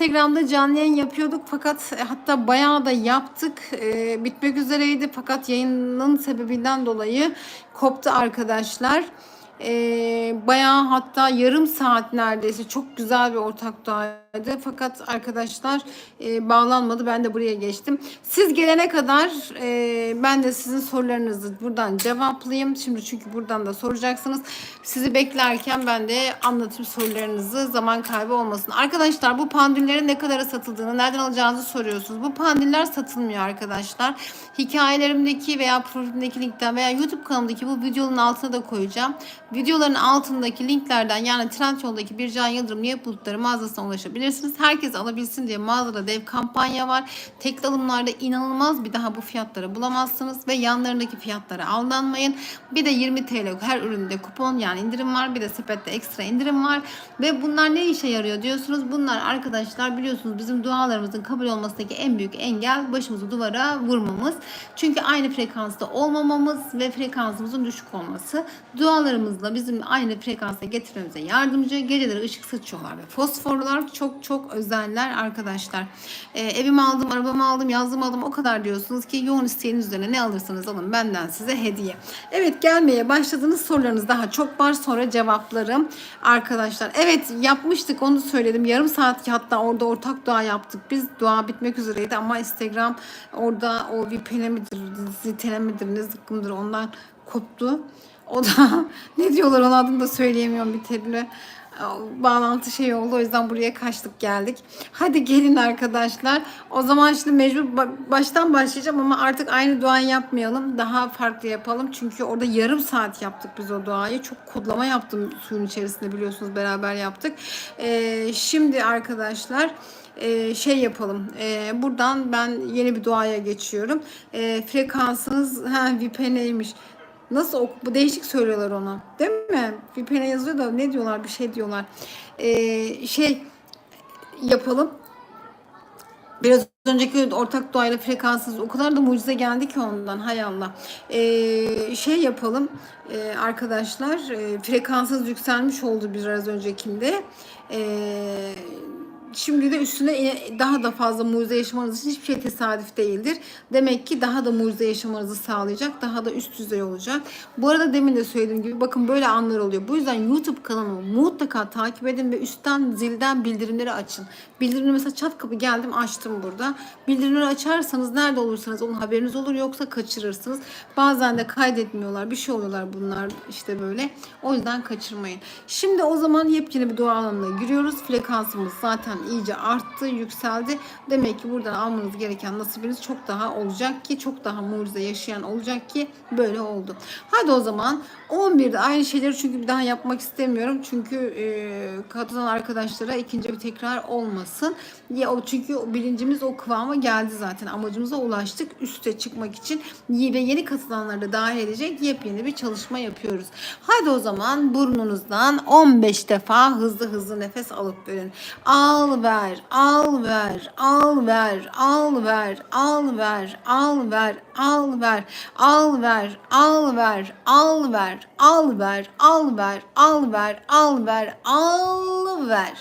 Instagram'da canlı yayın yapıyorduk fakat e, hatta bayağı da yaptık. E, bitmek üzereydi fakat yayının sebebinden dolayı koptu arkadaşlar. E, bayağı hatta yarım saat neredeyse çok güzel bir ortak doğaydı. Fakat arkadaşlar e, bağlanmadı. Ben de buraya geçtim. Siz gelene kadar e, ben de sizin sorularınızı buradan cevaplayayım. Şimdi çünkü buradan da soracaksınız. Sizi beklerken ben de anlatayım sorularınızı. Zaman kaybı olmasın. Arkadaşlar bu pandüllerin ne kadara satıldığını, nereden alacağınızı soruyorsunuz. Bu pandüller satılmıyor arkadaşlar. Hikayelerimdeki veya profilimdeki linkten veya YouTube kanalımdaki bu videonun altına da koyacağım. Videoların altındaki linklerden yani Trendyol'daki Bircan Yıldırım Niye Bulutları mağazasına ulaşabilirsiniz. Herkes alabilsin diye mağazada dev kampanya var. Tekli alımlarda inanılmaz bir daha bu fiyatları bulamazsınız ve yanlarındaki fiyatlara aldanmayın. Bir de 20 TL her üründe kupon yani indirim var. Bir de sepette ekstra indirim var. Ve bunlar ne işe yarıyor diyorsunuz. Bunlar arkadaşlar biliyorsunuz bizim dualarımızın kabul olmasındaki en büyük engel başımızı duvara vurmamız. Çünkü aynı frekansta olmamamız ve frekansımızın düşük olması. Dualarımızla bizim aynı frekansa getirmemize yardımcı. Geceleri ışık saçıyorlar ve fosforlar çok çok özeller arkadaşlar. Ee, evimi aldım, arabamı aldım, yazdım aldım o kadar diyorsunuz ki yoğun isteğin üzerine ne alırsanız alın benden size hediye. Evet gelmeye başladığınız sorularınız daha çok var sonra cevaplarım arkadaşlar. Evet yapmıştık onu söyledim. Yarım saat hatta orada ortak dua yaptık. Biz dua bitmek üzereydi ama Instagram orada o VPN midir, zitene midir, ne zıkkımdır ondan koptu. O da ne diyorlar onun adını da söyleyemiyorum bir türlü bağlantı şey oldu. O yüzden buraya kaçtık geldik. Hadi gelin arkadaşlar. O zaman şimdi mecbur ba- baştan başlayacağım ama artık aynı duayı yapmayalım. Daha farklı yapalım. Çünkü orada yarım saat yaptık biz o duayı. Çok kodlama yaptım suyun içerisinde biliyorsunuz beraber yaptık. Ee, şimdi arkadaşlar e, şey yapalım. E, buradan ben yeni bir duaya geçiyorum. E, frekansınız ha VPN'ymiş. Nasıl ok bu değişik söylüyorlar onu. Değil mi? VPN yazıyor da ne diyorlar bir şey diyorlar. Ee, şey yapalım. Biraz önceki ortak doğayla frekansınız o kadar da mucize geldi ki ondan hay Allah. Ee, şey yapalım ee, arkadaşlar e, frekansınız yükselmiş oldu biraz öncekinde. Ee, Şimdi de üstüne e, daha da fazla mucize yaşamanız için hiçbir şey tesadüf değildir. Demek ki daha da mucize yaşamanızı sağlayacak. Daha da üst düzey olacak. Bu arada demin de söylediğim gibi bakın böyle anlar oluyor. Bu yüzden YouTube kanalımı mutlaka takip edin ve üstten zilden bildirimleri açın. Bildirimleri mesela çat kapı geldim açtım burada. Bildirimleri açarsanız nerede olursanız onun haberiniz olur yoksa kaçırırsınız. Bazen de kaydetmiyorlar. Bir şey oluyorlar bunlar işte böyle. O yüzden kaçırmayın. Şimdi o zaman yepyeni bir dua alanına giriyoruz. Frekansımız zaten iyice arttı, yükseldi. Demek ki buradan almanız gereken nasibiniz çok daha olacak ki çok daha mucize yaşayan olacak ki böyle oldu. Hadi o zaman 11'de aynı şeyleri çünkü bir daha yapmak istemiyorum. Çünkü e, katılan arkadaşlara ikinci bir tekrar olmasın. Ya çünkü bilincimiz o kıvama geldi zaten. Amacımıza ulaştık. Üste çıkmak için ve yeni katılanları da dahil edecek yepyeni bir çalışma yapıyoruz. Hadi o zaman burnunuzdan 15 defa hızlı hızlı nefes alıp verin. Al ver, al ver, al ver, al ver, al ver, al ver, al ver, al ver, al ver, al ver, al ver, al ver, al ver, al ver, al ver.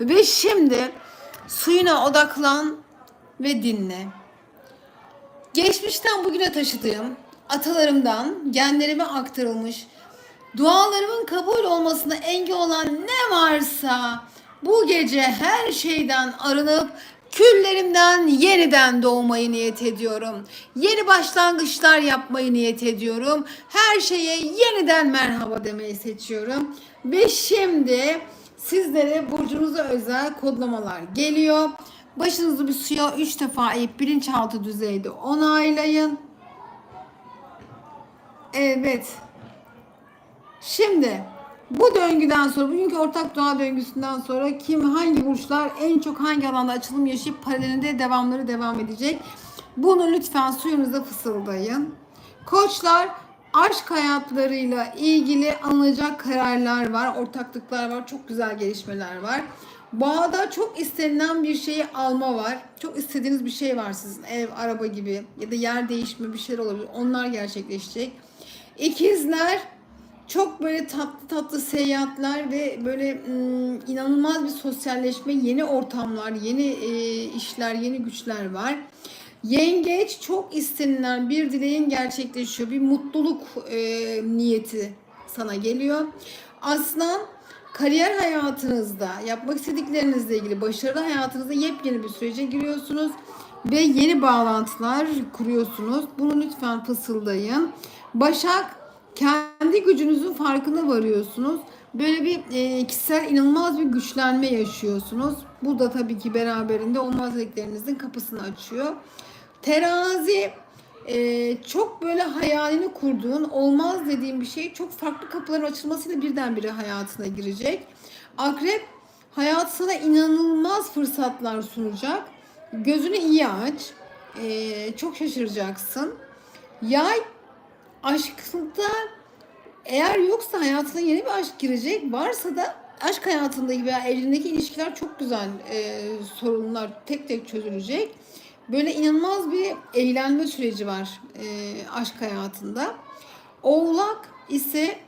Ve şimdi suyuna odaklan ve dinle. Geçmişten bugüne taşıdığım atalarımdan genlerime aktarılmış dualarımın kabul olmasına engel olan ne varsa bu gece her şeyden arınıp küllerimden yeniden doğmayı niyet ediyorum. Yeni başlangıçlar yapmayı niyet ediyorum. Her şeye yeniden merhaba demeyi seçiyorum. Ve şimdi sizlere burcunuza özel kodlamalar geliyor. Başınızı bir suya 3 defa eğip bilinçaltı düzeyde onaylayın. Evet. Şimdi bu döngüden sonra, bugünkü ortak doğa döngüsünden sonra kim, hangi burçlar en çok hangi alanda açılım yaşayıp paralelinde devamları devam edecek? Bunu lütfen suyunuza fısıldayın. Koçlar aşk hayatlarıyla ilgili alınacak kararlar var, ortaklıklar var, çok güzel gelişmeler var. Boğada çok istenilen bir şeyi alma var. Çok istediğiniz bir şey var sizin. Ev, araba gibi ya da yer değişme bir şeyler olabilir. Onlar gerçekleşecek. İkizler Çok böyle tatlı tatlı seyahatler ve böyle inanılmaz bir sosyalleşme, yeni ortamlar, yeni e, işler, yeni güçler var. Yengeç çok istenilen bir dileğin gerçekleşiyor. Bir mutluluk e, niyeti sana geliyor. Aslan kariyer hayatınızda, yapmak istediklerinizle ilgili başarılı hayatınızda yepyeni bir sürece giriyorsunuz ve yeni bağlantılar kuruyorsunuz. Bunu lütfen fısıldayın. Başak kendi gücünüzün farkına varıyorsunuz. Böyle bir e, kişisel inanılmaz bir güçlenme yaşıyorsunuz. Bu da tabii ki beraberinde olmaz dileklerinizin kapısını açıyor. Terazi e, çok böyle hayalini kurduğun olmaz dediğin bir şey çok farklı kapıların açılmasıyla birdenbire hayatına girecek. Akrep hayat sana inanılmaz fırsatlar sunacak. Gözünü iyi aç. E, çok şaşıracaksın. Yay aşkında eğer yoksa hayatına yeni bir aşk girecek. Varsa da aşk hayatındaki veya evliliğindeki ilişkiler çok güzel e, sorunlar tek tek çözülecek. Böyle inanılmaz bir eğlenme süreci var e, aşk hayatında. Oğlak ise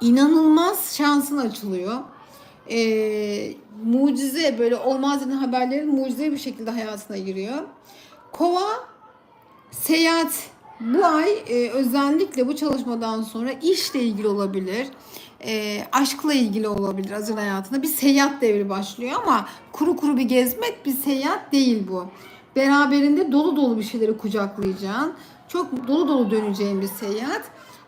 inanılmaz şansın açılıyor. E, mucize böyle olmaz dediğin haberlerin mucize bir şekilde hayatına giriyor. Kova seyahat bu ay e, özellikle bu çalışmadan sonra işle ilgili olabilir. E, aşkla ilgili olabilir özel hayatında. Bir seyahat devri başlıyor ama kuru kuru bir gezmek bir seyahat değil bu. Beraberinde dolu dolu bir şeyleri kucaklayacağın, çok dolu dolu döneceğin bir seyahat.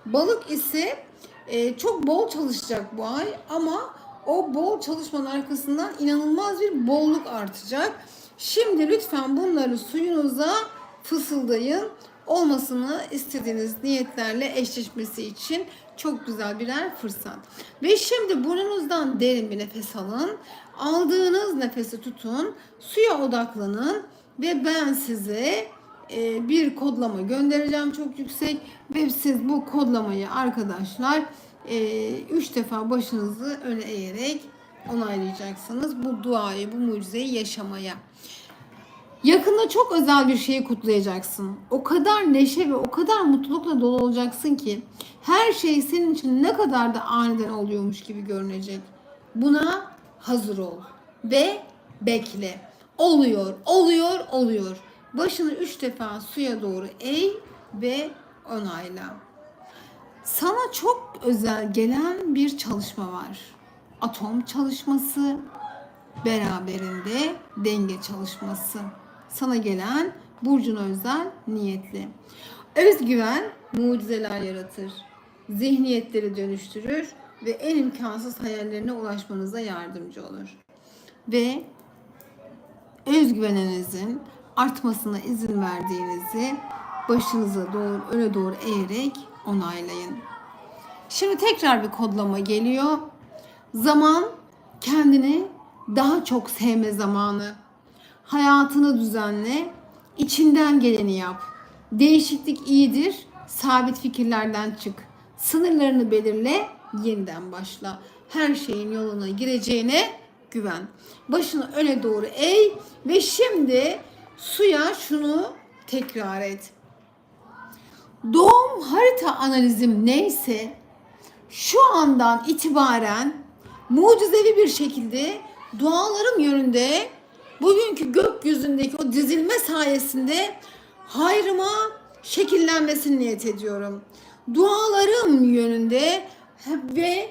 Balık ise e, çok bol çalışacak bu ay ama o bol çalışmanın arkasından inanılmaz bir bolluk artacak. Şimdi lütfen bunları suyunuza fısıldayın. Olmasını istediğiniz niyetlerle eşleşmesi için çok güzel birer fırsat. Ve şimdi burnunuzdan derin bir nefes alın. Aldığınız nefesi tutun. Suya odaklanın. Ve ben size e, bir kodlama göndereceğim çok yüksek. Ve siz bu kodlamayı arkadaşlar 3 e, defa başınızı öne eğerek onaylayacaksınız. Bu duayı, bu mucizeyi yaşamaya. Yakında çok özel bir şeyi kutlayacaksın. O kadar neşe ve o kadar mutlulukla dolu olacaksın ki her şey senin için ne kadar da aniden oluyormuş gibi görünecek. Buna hazır ol ve bekle. Oluyor, oluyor, oluyor. Başını üç defa suya doğru eğ ve onayla. Sana çok özel gelen bir çalışma var. Atom çalışması, beraberinde denge çalışması sana gelen burcuna özel niyetli. Özgüven mucizeler yaratır. Zihniyetleri dönüştürür ve en imkansız hayallerine ulaşmanıza yardımcı olur. Ve özgüveninizin artmasına izin verdiğinizi başınıza doğru öne doğru eğerek onaylayın. Şimdi tekrar bir kodlama geliyor. Zaman kendini daha çok sevme zamanı. Hayatını düzenle, içinden geleni yap. Değişiklik iyidir, sabit fikirlerden çık. Sınırlarını belirle, yeniden başla. Her şeyin yoluna gireceğine güven. Başını öne doğru eğ ve şimdi suya şunu tekrar et. Doğum harita analizim neyse şu andan itibaren mucizevi bir şekilde dualarım yönünde bugünkü gökyüzündeki o dizilme sayesinde hayrıma şekillenmesini niyet ediyorum. Dualarım yönünde ve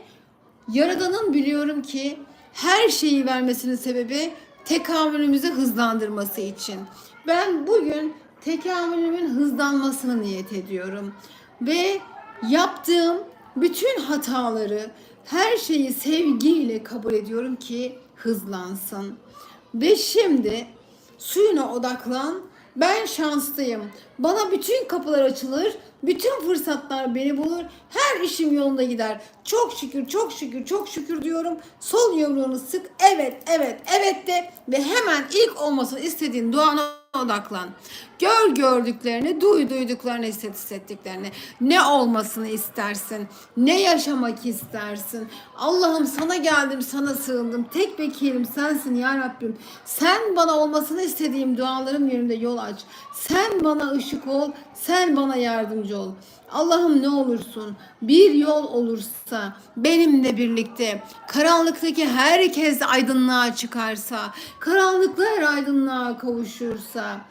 Yaradan'ın biliyorum ki her şeyi vermesinin sebebi tekamülümüzü hızlandırması için. Ben bugün tekamülümün hızlanmasını niyet ediyorum. Ve yaptığım bütün hataları, her şeyi sevgiyle kabul ediyorum ki hızlansın. Ve şimdi suyuna odaklan. Ben şanslıyım. Bana bütün kapılar açılır. Bütün fırsatlar beni bulur. Her işim yolunda gider. Çok şükür, çok şükür, çok şükür diyorum. Sol yumruğunu sık. Evet, evet, evet de ve hemen ilk olmasını istediğin duana odaklan. Gör gördüklerini, duy duyduklarını, hisset hissettiklerini. Ne olmasını istersin? Ne yaşamak istersin? Allah'ım sana geldim, sana sığındım. Tek vekilim sensin ya Rabbim. Sen bana olmasını istediğim dualarım yönünde yol aç. Sen bana ışık ol. Sen bana yardımcı ol. Allah'ım ne olursun bir yol olursa benimle birlikte karanlıktaki herkes aydınlığa çıkarsa, karanlıklar aydınlığa kavuşursa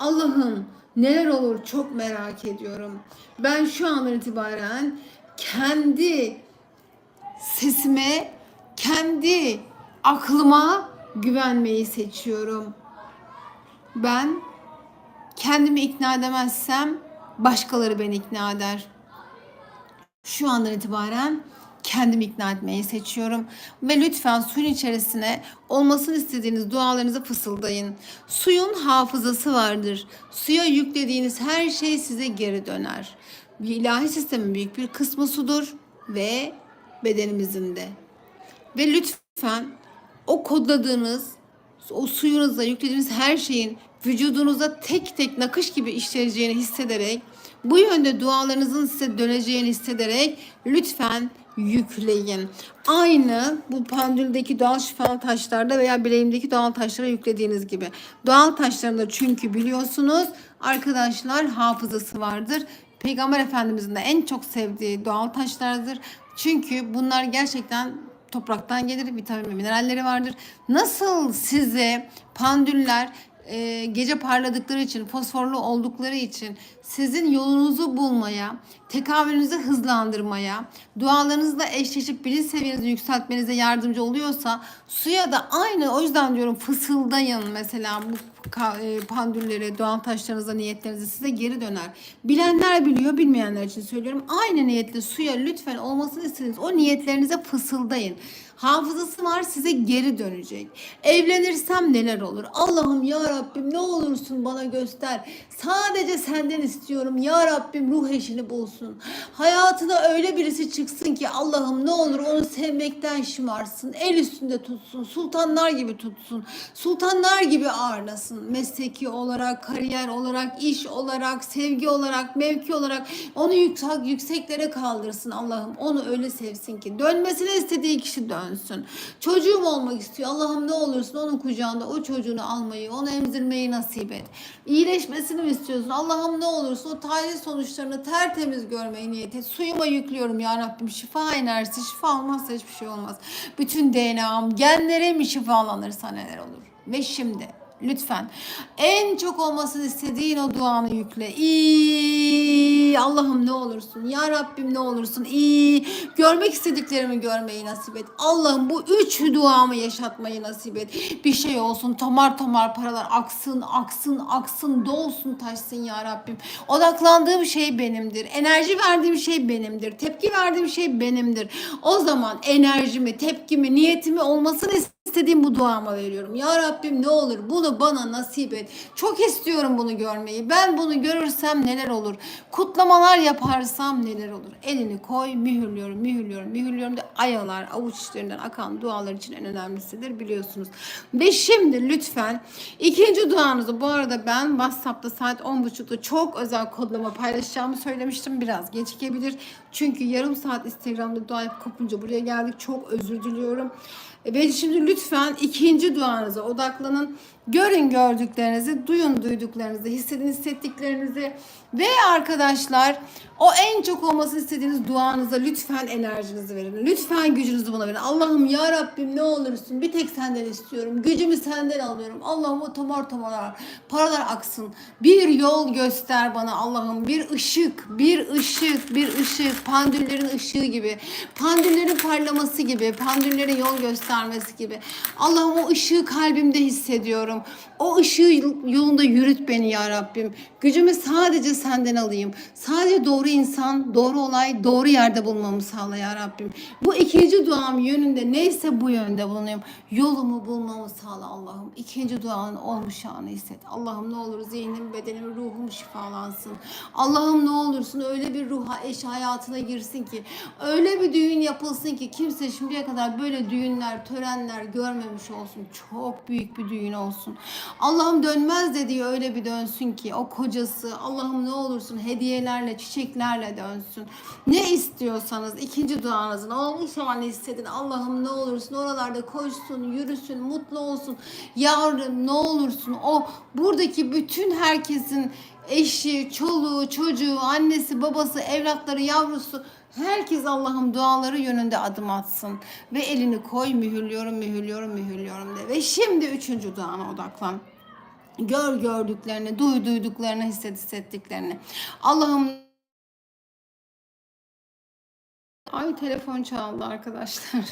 Allah'ım neler olur çok merak ediyorum. Ben şu andan itibaren kendi sesime, kendi aklıma güvenmeyi seçiyorum. Ben kendimi ikna edemezsem başkaları beni ikna eder. Şu andan itibaren kendimi ikna etmeyi seçiyorum. Ve lütfen suyun içerisine olmasını istediğiniz dualarınızı fısıldayın. Suyun hafızası vardır. Suya yüklediğiniz her şey size geri döner. Bir ilahi sistemin büyük bir kısmı sudur ve bedenimizin de. Ve lütfen o kodladığınız, o suyunuza yüklediğiniz her şeyin vücudunuza tek tek nakış gibi işleyeceğini hissederek, bu yönde dualarınızın size döneceğini hissederek lütfen yükleyin. Aynı bu pendüldeki doğal şifalı taşlarda veya bileğimdeki doğal taşlara yüklediğiniz gibi. Doğal taşlarında çünkü biliyorsunuz arkadaşlar hafızası vardır. Peygamber Efendimizin de en çok sevdiği doğal taşlardır. Çünkü bunlar gerçekten topraktan gelir, vitamin ve mineralleri vardır. Nasıl size pandüller e, gece parladıkları için, fosforlu oldukları için sizin yolunuzu bulmaya, tekabülünüzü hızlandırmaya, dualarınızla eşleşip bilinç seviyenizi yükseltmenize yardımcı oluyorsa suya da aynı o yüzden diyorum fısıldayın mesela bu e, pandülleri, doğal taşlarınıza niyetlerinizi size geri döner. Bilenler biliyor, bilmeyenler için söylüyorum. Aynı niyetle suya lütfen olmasını istediğiniz o niyetlerinize fısıldayın. Hafızası var size geri dönecek. Evlenirsem neler olur? Allah'ım ya Rabbim ne olursun bana göster. Sadece senden istiyorum. Ya Rabbim ruh eşini bulsun. Hayatına öyle birisi çıksın ki Allah'ım ne olur onu sevmekten şımarsın. El üstünde tutsun. Sultanlar gibi tutsun. Sultanlar gibi ağırlasın. Mesleki olarak, kariyer olarak, iş olarak, sevgi olarak, mevki olarak onu yüksek, yükseklere kaldırsın Allah'ım. Onu öyle sevsin ki dönmesini istediği kişi dönsün. Çocuğum olmak istiyor. Allah'ım ne olursun onun kucağında o çocuğunu almayı, onu emzirmeyi nasip et. İyileşmesini mi istiyorsun? Allah'ım ne olursun o tahlil sonuçlarını tertemiz görmeyi niyet et. Suyuma yüklüyorum ya Rabbim şifa enerjisi. Şifa olmazsa hiçbir şey olmaz. Bütün DNA'm, genlere mi şifalanırsa neler olur? Ve şimdi lütfen en çok olmasını istediğin o duanı yükle. İyi Allah'ım ne olursun. Ya Rabbim ne olursun. İyi görmek istediklerimi görmeyi nasip et. Allah'ım bu üç duamı yaşatmayı nasip et. Bir şey olsun tomar tomar paralar aksın aksın aksın dolsun taşsın ya Rabbim. Odaklandığım şey benimdir. Enerji verdiğim şey benimdir. Tepki verdiğim şey benimdir. O zaman enerjimi, tepkimi, niyetimi olmasını istediğim bu duama veriyorum. Ya Rabbim ne olur bunu bana nasip et. Çok istiyorum bunu görmeyi. Ben bunu görürsem neler olur? Kutlamalar yaparsam neler olur? Elini koy, mühürlüyorum, mühürlüyorum, mühürlüyorum de ayalar, avuç içlerinden akan dualar için en önemlisidir biliyorsunuz. Ve şimdi lütfen ikinci duanızı bu arada ben WhatsApp'ta saat 10.30'da çok özel kodlama paylaşacağımı söylemiştim. Biraz gecikebilir. Çünkü yarım saat Instagram'da dua yapıp kopunca buraya geldik. Çok özür diliyorum. Ve şimdi lütfen ikinci duanıza odaklanın. Görün gördüklerinizi, duyun duyduklarınızı, hissedin hissettiklerinizi ve arkadaşlar o en çok olmasını istediğiniz duanıza lütfen enerjinizi verin. Lütfen gücünüzü buna verin. Allah'ım ya Rabbim ne olursun bir tek senden istiyorum. Gücümü senden alıyorum. Allah'ım o tomar tomar paralar aksın. Bir yol göster bana Allah'ım. Bir ışık, bir ışık, bir ışık. Pandüllerin ışığı gibi. Pandüllerin parlaması gibi. Pandüllerin yol göstermesi gibi. Allah'ım o ışığı kalbimde hissediyorum. O ışığı yolunda yürüt beni ya Rabbim. Gücümü sadece senden alayım. Sadece doğru insan, doğru olay, doğru yerde bulmamı sağla ya Rabbim. Bu ikinci duam yönünde neyse bu yönde bulunuyorum. Yolumu bulmamı sağla Allah'ım. İkinci duanın olmuş anı hisset. Allah'ım ne olur zihnim, bedenim, ruhum şifalansın. Allah'ım ne olursun öyle bir ruha, eş hayatına girsin ki, öyle bir düğün yapılsın ki kimse şimdiye kadar böyle düğünler, törenler görmemiş olsun. Çok büyük bir düğün olsun. Allah'ım dönmez dediği öyle bir dönsün ki o kocası Allah'ım ne olursun hediyelerle, çiçeklerle dönsün. Ne istiyorsanız ikinci duanızın olmuş halini hissedin. Allah'ım ne olursun oralarda koşsun, yürüsün, mutlu olsun. Yavrum ne olursun o buradaki bütün herkesin eşi, çoluğu, çocuğu, annesi, babası, evlatları, yavrusu herkes Allah'ım duaları yönünde adım atsın. Ve elini koy mühürlüyorum, mühürlüyorum, mühürlüyorum de. Ve şimdi üçüncü duana odaklan. Gör gördüklerini, duy duyduklarını, hisset hissettiklerini. Allah'ım Ay telefon çaldı arkadaşlar.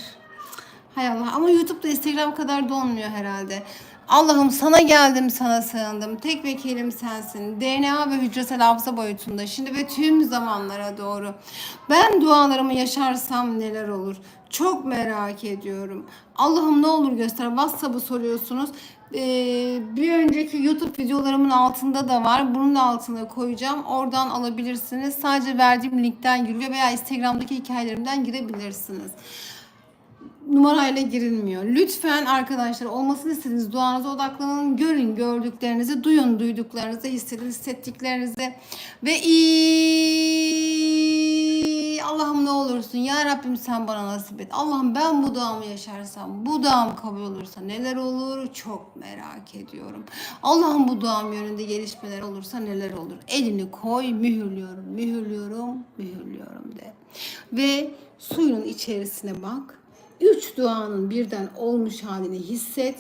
Hay Allah ama YouTube'da Instagram kadar donmuyor herhalde. Allah'ım sana geldim sana sığındım. Tek vekilim sensin. DNA ve hücresel hafıza boyutunda şimdi ve tüm zamanlara doğru. Ben dualarımı yaşarsam neler olur? Çok merak ediyorum. Allah'ım ne olur göster. WhatsApp'ı soruyorsunuz. Ee, bir önceki YouTube videolarımın altında da var. Bunun da altına koyacağım. Oradan alabilirsiniz. Sadece verdiğim linkten giriliyor veya Instagram'daki hikayelerimden girebilirsiniz numarayla girilmiyor. Lütfen arkadaşlar olmasını istediğiniz duanıza odaklanın. Görün gördüklerinizi, duyun duyduklarınızı, hissedin hissettiklerinizi. Ve iyi Allah'ım ne olursun ya Rabbim sen bana nasip et. Allah'ım ben bu duamı yaşarsam, bu duam kabul olursa neler olur çok merak ediyorum. Allah'ım bu duam yönünde gelişmeler olursa neler olur. Elini koy mühürlüyorum, mühürlüyorum, mühürlüyorum de. Ve suyun içerisine bak. Üç duanın birden olmuş halini hisset.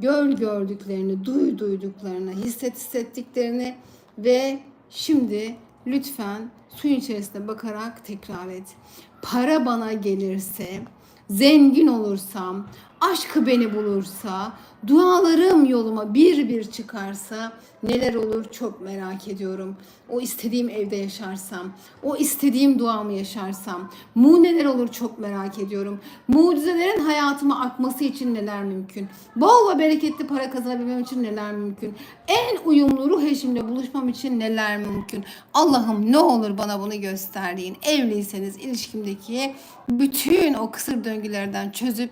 Gör gördüklerini, duy duyduklarını, hisset hissettiklerini ve şimdi lütfen suyun içerisine bakarak tekrar et. Para bana gelirse, zengin olursam, aşkı beni bulursa, dualarım yoluma bir bir çıkarsa neler olur çok merak ediyorum. O istediğim evde yaşarsam, o istediğim duamı yaşarsam, mu neler olur çok merak ediyorum. Mucizelerin hayatıma akması için neler mümkün? Bol ve bereketli para kazanabilmem için neler mümkün? En uyumlu ruh eşimle buluşmam için neler mümkün? Allah'ım ne olur bana bunu gösterdiğin. Evliyseniz ilişkimdeki bütün o kısır döngülerden çözüp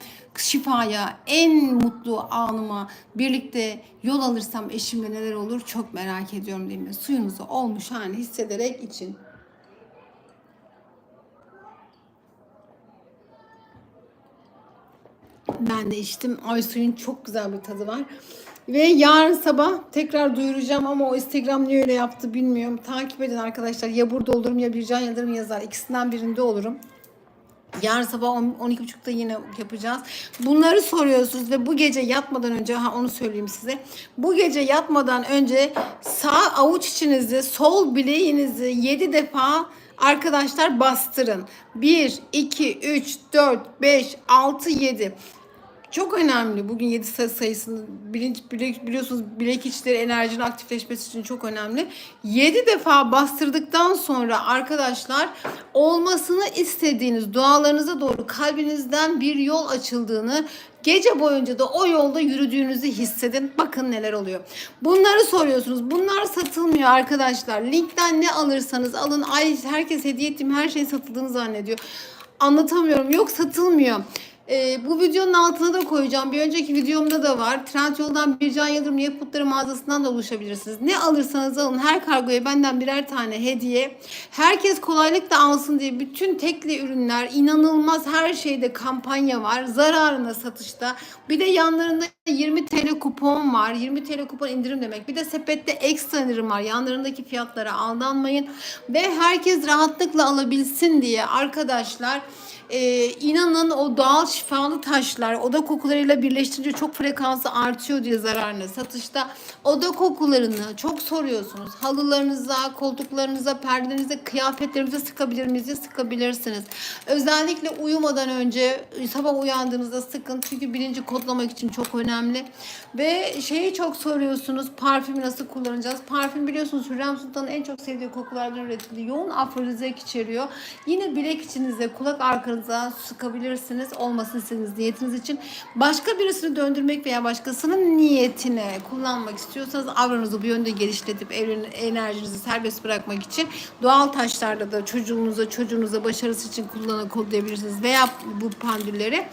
şifaya, en mutlu anıma birlikte yol alırsam eşimle neler olur çok merak ediyorum değil mi? Suyunuzu olmuş halini hissederek için. Ben de içtim. Ay suyun çok güzel bir tadı var. Ve yarın sabah tekrar duyuracağım ama o Instagram niye öyle yaptı bilmiyorum. Takip edin arkadaşlar. Ya burada olurum ya Bircan Yıldırım yazar. İkisinden birinde olurum. Yarın sabah 12.30'da yine yapacağız. Bunları soruyorsunuz ve bu gece yatmadan önce ha onu söyleyeyim size. Bu gece yatmadan önce sağ avuç içinizi, sol bileğinizi 7 defa arkadaşlar bastırın. 1 2 3 4 5 6 7 çok önemli. Bugün 7 sayı sayısını bilinç, biliyorsunuz bilek içleri enerjinin aktifleşmesi için çok önemli. 7 defa bastırdıktan sonra arkadaşlar olmasını istediğiniz dualarınıza doğru kalbinizden bir yol açıldığını Gece boyunca da o yolda yürüdüğünüzü hissedin. Bakın neler oluyor. Bunları soruyorsunuz. Bunlar satılmıyor arkadaşlar. Linkten ne alırsanız alın. Ay herkes hediye ettiğim her şey satıldığını zannediyor. Anlatamıyorum. Yok satılmıyor. Ee, bu videonun altına da koyacağım. Bir önceki videomda da var. Trendyol'dan Bircan Yıldırım Yapıtları mağazasından da ulaşabilirsiniz. Ne alırsanız alın. Her kargoya benden birer tane hediye. Herkes kolaylıkla alsın diye bütün tekli ürünler inanılmaz her şeyde kampanya var. Zararına satışta. Bir de yanlarında 20 TL kupon var. 20 TL kupon indirim demek. Bir de sepette ekstra indirim var. Yanlarındaki fiyatlara aldanmayın. Ve herkes rahatlıkla alabilsin diye arkadaşlar e, inanın o doğal şifalı taşlar oda kokularıyla birleştirince çok frekansı artıyor diye zararına satışta oda kokularını çok soruyorsunuz. Halılarınıza, koltuklarınıza, perdelerinize, kıyafetlerinize sıkabilir miyiz? Sıkabilirsiniz. Özellikle uyumadan önce sabah uyandığınızda sıkın çünkü bilinci kodlamak için çok önemli. Ve şeyi çok soruyorsunuz. Parfümü nasıl kullanacağız? Parfüm biliyorsunuz Hürrem Sultan'ın en çok sevdiği kokulardan üretildi. Yoğun afrodizyak içeriyor. Yine bilek içinize, kulak arkanıza sıkabilirsiniz. Olmasını istediğiniz niyetiniz için. Başka birisini döndürmek veya başkasının niyetine kullanmak istiyorsanız avranızı bu yönde evrenin enerjinizi serbest bırakmak için doğal taşlarda da çocuğunuza, çocuğunuza başarısı için kodlayabilirsiniz veya bu pandülleri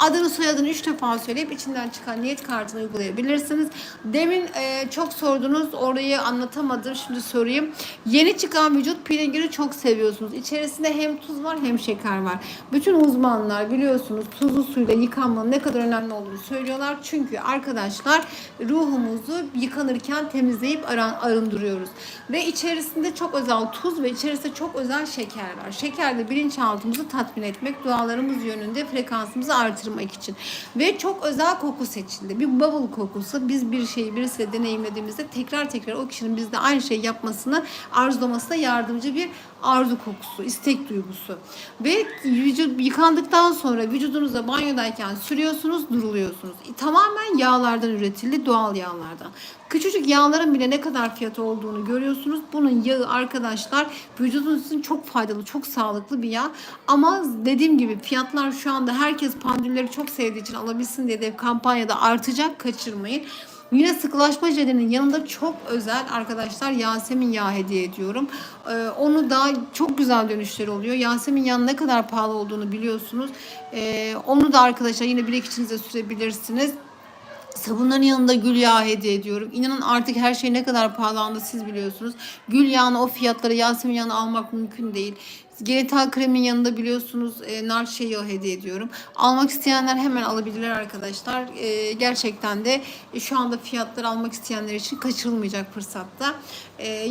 adını soyadını üç defa söyleyip içinden çıkan niyet kartını uygulayabilirsiniz. Demin e, çok sordunuz orayı anlatamadım. Şimdi sorayım. Yeni çıkan vücut peelingini çok seviyorsunuz. İçerisinde hem tuz var hem şeker var. Bütün uzmanlar biliyorsunuz tuzlu suyla yıkanmanın ne kadar önemli olduğunu söylüyorlar. Çünkü arkadaşlar ruhumuzu yıkanırken temizleyip arındırıyoruz. Ve içerisinde çok özel tuz ve içerisinde çok özel şeker var. Şeker de bilinçaltımızı tatmin etmek, dualarımız yönünde frekansımızı artırmak için. Ve çok özel koku seçildi. Bir bubble kokusu. Biz bir şeyi birisiyle deneyimlediğimizde tekrar tekrar o kişinin bizde aynı şeyi yapmasını arzulamasına yardımcı bir arzu kokusu, istek duygusu. Ve vücut yıkandıktan sonra vücudunuza banyodayken sürüyorsunuz, duruluyorsunuz. Tamamen yağlardan üretildi, doğal yağlardan. Küçücük yağların bile ne kadar fiyatı olduğunu görüyorsunuz. Bunun yağı arkadaşlar vücudunuz için çok faydalı, çok sağlıklı bir yağ. Ama dediğim gibi fiyatlar şu anda herkes pandülleri çok sevdiği için alabilsin diye de kampanyada artacak. Kaçırmayın. Yine sıkılaşma jelinin yanında çok özel arkadaşlar Yasemin yağı hediye ediyorum. Ee, onu da çok güzel dönüşleri oluyor. Yasemin yağının ne kadar pahalı olduğunu biliyorsunuz. Ee, onu da arkadaşlar yine bilek içinize sürebilirsiniz. Sabunların yanında gül yağı hediye ediyorum. İnanın artık her şey ne kadar pahalandı siz biliyorsunuz. Gül yağını o fiyatlara Yasemin yağını almak mümkün değil. Genital kremin yanında biliyorsunuz e, nar yağı hediye ediyorum. Almak isteyenler hemen alabilirler arkadaşlar. E, gerçekten de e, şu anda fiyatları almak isteyenler için kaçırılmayacak fırsatta. E,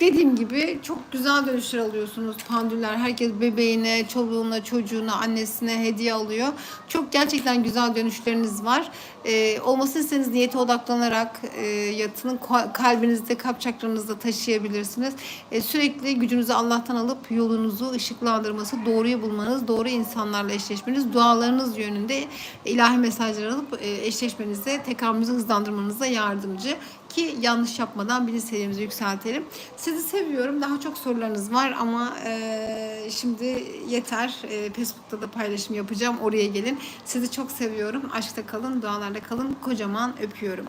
Dediğim gibi çok güzel dönüşler alıyorsunuz pandüller. Herkes bebeğine, çoluğuna, çocuğuna, annesine hediye alıyor. Çok gerçekten güzel dönüşleriniz var. Ee, olmasını istediğiniz niyete odaklanarak e, yatının kalbinizde, kalp çakranızda taşıyabilirsiniz. E, sürekli gücünüzü Allah'tan alıp yolunuzu ışıklandırması, doğruyu bulmanız, doğru insanlarla eşleşmeniz, dualarınız yönünde ilahi mesajlar alıp e, eşleşmenize, tekamülünüzü hızlandırmanıza yardımcı ki yanlış yapmadan bilinç seviyemizi yükseltelim. Sizi seviyorum. Daha çok sorularınız var ama e, şimdi yeter. E, Facebook'ta da paylaşım yapacağım. Oraya gelin. Sizi çok seviyorum. Aşkta kalın, dualarla kalın. Kocaman öpüyorum.